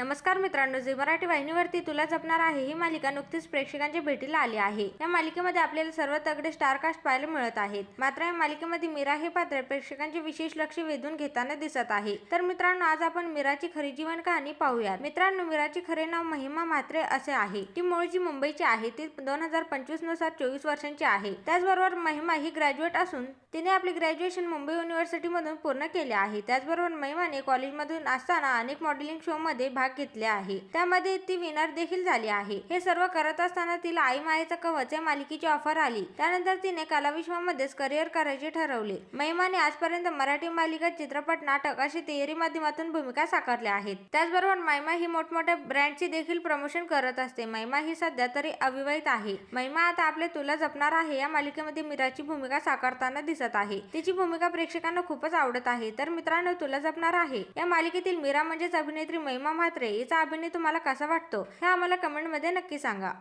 नमस्कार मित्रांनो जे मराठी वाहिनीवरती तुला जपणार आहे ही मालिका नुकतीच प्रेक्षकांच्या भेटीला आली आहे. या मालिकेमध्ये आपल्याला सर्व तगडे स्टारकास्ट पाहायला मिळत आहेत. मात्र या मालिकेमध्ये मीरा हे पात्र प्रेक्षकांचे विशेष लक्ष वेधून घेताना दिसत आहे. तर मित्रांनो आज आपण मीराची खरी जीवन कहाणी पाहूयात. मित्रांनो मीराचे खरे नाव महिमा म्हात्रे असे आहे. ती मूळची मुंबईची आहे. ती दोन हजार पंचवीसनुसार चोवीस वर्षांची आहे. त्याचबरोबर महिमा ही ग्रॅज्युएट असून तिने आपले ग्रॅज्युएशन मुंबई युनिव्हर्सिटीमधून पूर्ण केले आहे. त्याचबरोबर महिमाने कॉलेजमधून असताना अनेक मॉडेलिंग शो मध्ये भाग घेतले आहे. त्यामध्ये ती विनर देखील झाली आहे. हे सर्व करत असताना तिला आई मायेचा कवच या मालिकेची ऑफर आली. त्यानंतर तिने कलाविश्वामध्येच करिअर करायचे ठरवले. महिमाने आजपर्यंत मराठी मालिका चित्रपट नाटक अशी तिहेरी माध्यमातून भूमिका साकारल्या आहेत. त्याचबरोबर महिमा ही मोठमोठ्या ब्रँडची देखील प्रमोशन करत असते. महिमा ही सध्या तरी अविवाहित आहे. महिमा आता आपले तुला जपणार आहे या मालिकेमध्ये मीराची भूमिका साकारताना दिसत आहे. तिची भूमिका प्रेक्षकांना खूपच आवडत आहे. तर मित्रांनो तुला जपणार आहे. या मालिकेतील मीरा म्हणजेच अभिनेत्री महिमा म्हात्रे हिचा अभिनय तुम्हाला कसा वाटतो? हे आम्हाला कमेंटमध्ये नक्की सांगा.